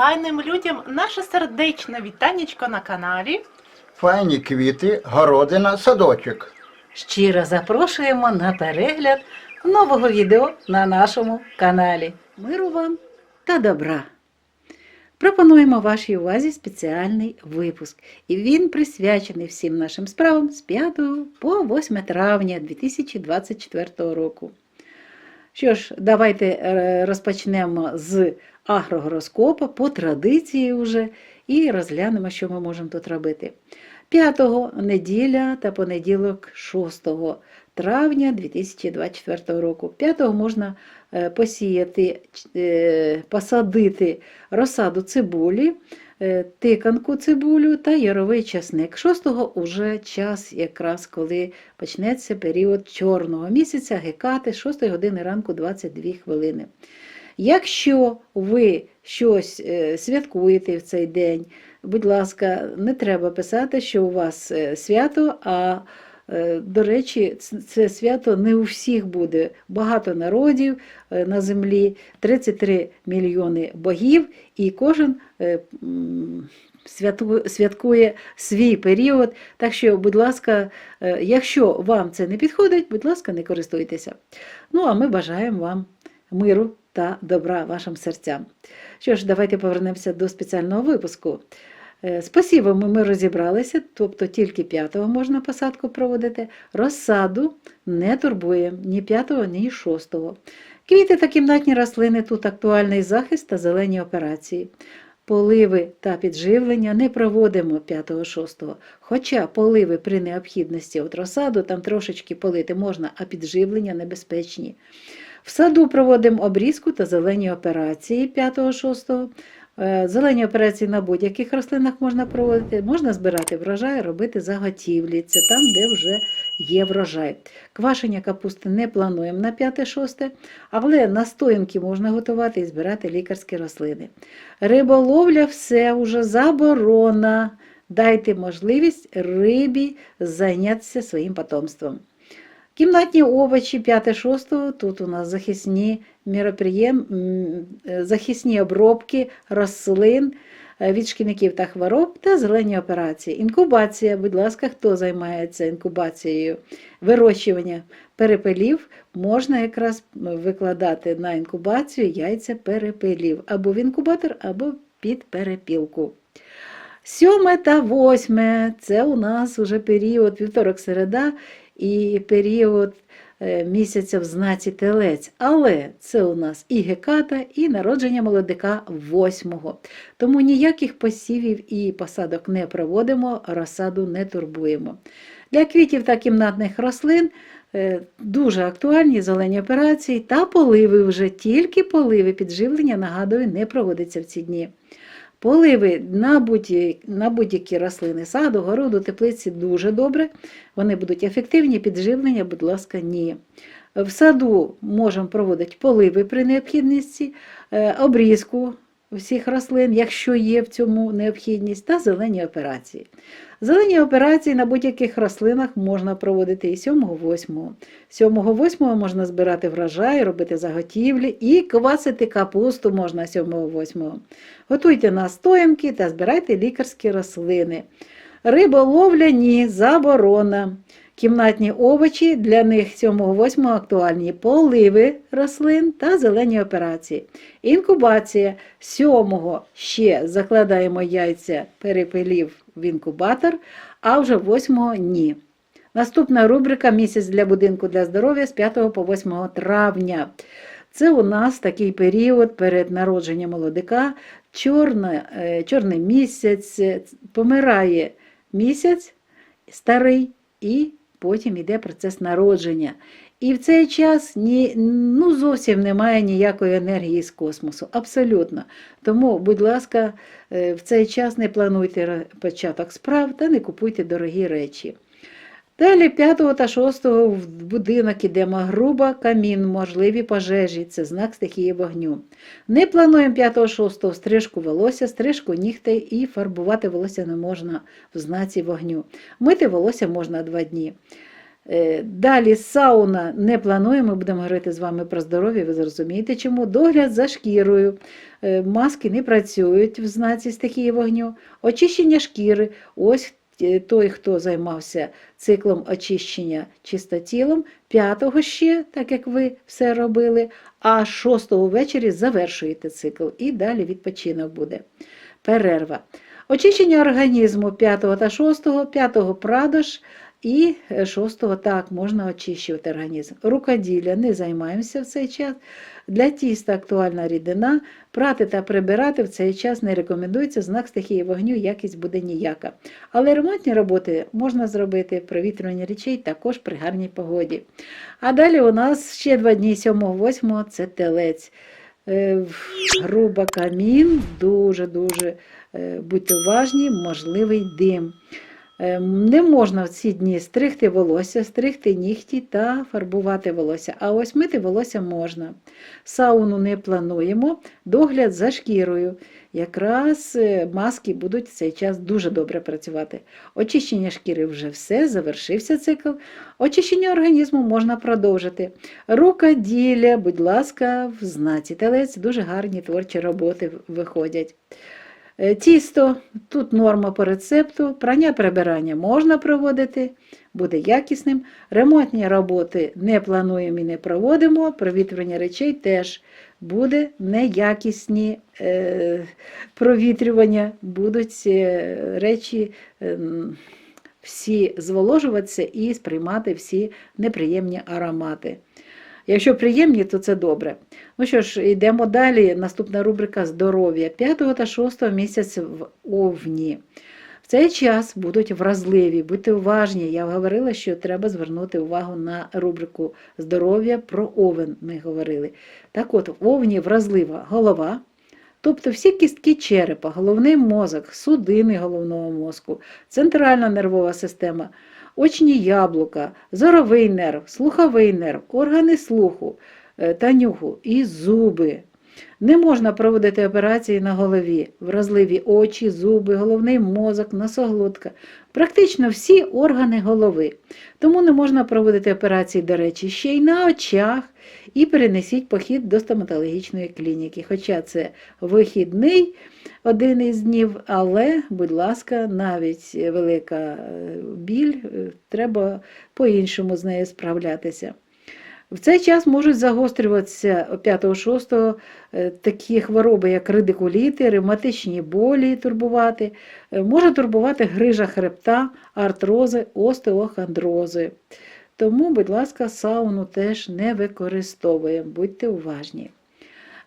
файним людям наше сердечне вітанечко на каналі. Файні квіти, городина, садочок. Щиро запрошуємо на перегляд нового відео на нашому каналі. Миру вам та добра! Пропонуємо вашій увазі спеціальний випуск, і він присвячений всім нашим справам з 5 по 8 травня 2024 року. Що ж, давайте е, розпочнемо з агрогороскопа по традиції вже і розглянемо, що ми можемо тут робити. 5 неділя та понеділок 6 травня 2024 року. 5 можна е, посіяти, е, посадити розсаду цибулі, е, тиканку цибулю та яровий часник. 6 уже час, якраз коли почнеться період чорного місяця, гекати 6 години ранку 22 хвилини. Якщо ви щось е, святкуєте в цей день, будь ласка, не треба писати, що у вас е, свято, а е, до речі, це свято не у всіх буде. Багато народів на землі, 33 мільйони богів, і кожен святкує свій період. Так що, будь ласка, якщо вам це не підходить, будь ласка, не користуйтеся. Ну, а ми бажаємо вам миру та добра вашим серцям. Що ж, давайте повернемося до спеціального випуску. Е, З посівами ми розібралися, тобто тільки 5-го можна посадку проводити. Розсаду не турбує ні 5-го, ні 6-го. Квіти та кімнатні рослини тут актуальний захист та зелені операції. Поливи та підживлення не проводимо 5-6, хоча поливи при необхідності от розсаду там трошечки полити можна, а підживлення небезпечні. В саду проводимо обрізку та зелені операції 5-6. Е, Зелені операції на будь-яких рослинах можна проводити, можна збирати врожай, робити заготівлі. Це там, де вже є врожай. Квашення капусти не плануємо на 5-6, але настоянки можна готувати і збирати лікарські рослини. Риболовля все вже заборона. Дайте можливість рибі зайнятися своїм потомством. Кімнатні овочі 5-6, тут у нас захисні міроприєм, е, захисні обробки рослин е, від шкідників та хвороб та зелені операції. Інкубація, будь ласка, хто займається інкубацією? Вирощування перепелів, можна якраз викладати на інкубацію яйця перепелів або в інкубатор, або під перепілку. Сьоме та восьме. Це у нас вже період вівторок-середа і період е, місяця в знаці телець. Але це у нас і геката, і народження молодика восьмого. Тому ніяких посівів і посадок не проводимо, розсаду не турбуємо. Для квітів та кімнатних рослин е, дуже актуальні зелені операції та поливи вже тільки поливи підживлення, нагадую, не проводиться в ці дні. Поливи на будь- на будь-які рослини саду, городу, теплиці дуже добре. Вони будуть ефективні, підживлення, будь ласка, ні. В саду можемо проводити поливи при необхідності, е, обрізку всіх рослин, якщо є в цьому необхідність, та зелені операції. Зелені операції на будь-яких рослинах можна проводити і 7-8. 7-8 можна збирати врожай, робити заготівлі і квасити капусту можна 7-8. Готуйте настоянки та збирайте лікарські рослини. Риболовля ні, заборона. Кімнатні овочі для них 7-8 актуальні поливи рослин та зелені операції. Інкубація 7 ще закладаємо яйця перепелів в інкубатор, а вже 8 ні. Наступна рубрика Місяць для будинку для здоров'я з 5 по 8 травня. Це у нас такий період перед народженням молодика, чорна, е, чорний місяць, помирає місяць старий, і потім йде процес народження. І в цей час ні, ну, зовсім немає ніякої енергії з космосу. Абсолютно. Тому, будь ласка, е, в цей час не плануйте початок справ та не купуйте дорогі речі. Далі 5 та 6 в будинок ідемо груба, камін, можливі пожежі. Це знак стихії вогню. Не плануємо 5-6 стрижку волосся, стрижку нігтей і фарбувати волосся не можна в знаці вогню. Мити волосся можна 2 дні. Е, Далі сауна не плануємо, будемо говорити з вами про здоров'я, ви зрозумієте чому. Догляд за шкірою. Е, Маски не працюють в знаці стихії вогню. Очищення шкіри. Ось той, хто займався циклом очищення чистотілом, п'ятого ще, так як ви все робили, а шостого ввечері завершуєте цикл і далі відпочинок буде. Перерва. Очищення організму 5 та 6, 5 прадош і 6 так можна очищувати організм. Рукоділля не займаємося в цей час. Для тіста актуальна рідина. Прати та прибирати в цей час не рекомендується, знак стихії вогню, якість буде ніяка. Але ремонтні роботи можна зробити, провітрювання речей також при гарній погоді. А далі у нас ще два дні 7-8 це телець. Е, Груба камін, дуже-дуже е, будьте уважні, можливий дим. Е, Не можна в ці дні стригти волосся, стригти нігті та фарбувати волосся. А ось мити волосся можна. Сауну не плануємо, догляд за шкірою. Якраз е, маски будуть в цей час дуже добре працювати. Очищення шкіри вже все, завершився цикл. Очищення організму можна продовжити. Рукоділля, будь ласка, в знаці телець дуже гарні творчі роботи виходять. Е, Тісто, тут норма по рецепту, прання прибирання можна проводити, буде якісним. Ремонтні роботи не плануємо і не проводимо, провітрювання речей теж буде неякісні е, провітрювання, будуть е, речі ем, всі зволожуватися і сприймати всі неприємні аромати. Якщо приємні, то це добре. Ну що ж, йдемо далі. Наступна рубрика здоров'я 5 та 6 місяця в Овні. В цей час будуть вразливі, будьте уважні. Я говорила, що треба звернути увагу на рубрику здоров'я про овен. Ми говорили. Так от, в овні вразлива голова, тобто всі кістки черепа, головний мозок, судини головного мозку, центральна нервова система, очні яблука, зоровий нерв, слуховий нерв, органи слуху е, та нюху і зуби. Не можна проводити операції на голові, вразливі очі, зуби, головний мозок, носоглотка, практично всі органи голови. Тому не можна проводити операції, до речі, ще й на очах, і перенесіть похід до стоматологічної клініки. Хоча це вихідний один із днів, але, будь ласка, навіть велика е, біль, е, треба по-іншому з нею справлятися. В цей час можуть загострюватися 5-6 е, такі хвороби, як радикуліти, ревматичні болі турбувати, е, може турбувати грижа хребта, артрози, остеохондрози. Тому, будь ласка, сауну теж не використовуємо, будьте уважні.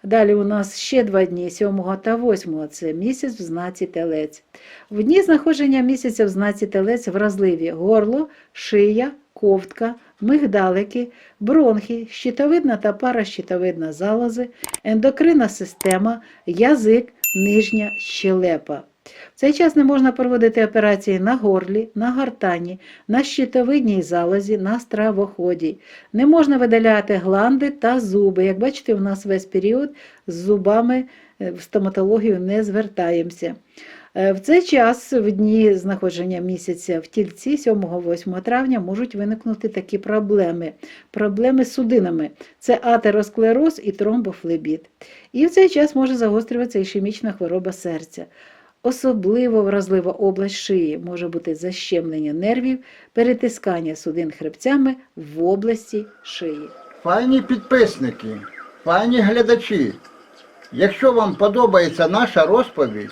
Далі у нас ще два дні, 7 та 8 це місяць в знаці телець. В дні знаходження місяця в знаці телець вразливі горло, шия, ковтка, мигдалики, бронхи, щитовидна та паращитовидна залози, ендокринна система, язик, нижня щелепа. В цей час не можна проводити операції на горлі, на гортані, на щитовидній залозі, на стравоході. Не можна видаляти гланди та зуби. Як бачите, у нас весь період з зубами е, в стоматологію не звертаємося. Е, В цей час, в дні знаходження місяця в тільці 7-8 травня, можуть виникнути такі проблеми. Проблеми з судинами це атеросклероз і тромбофлебіт. І в цей час може загострюватися ішемічна хвороба серця. Особливо вразлива область шиї може бути защемлення нервів, перетискання судин хребцями в області шиї. Файні підписники, файні глядачі. Якщо вам подобається наша розповідь,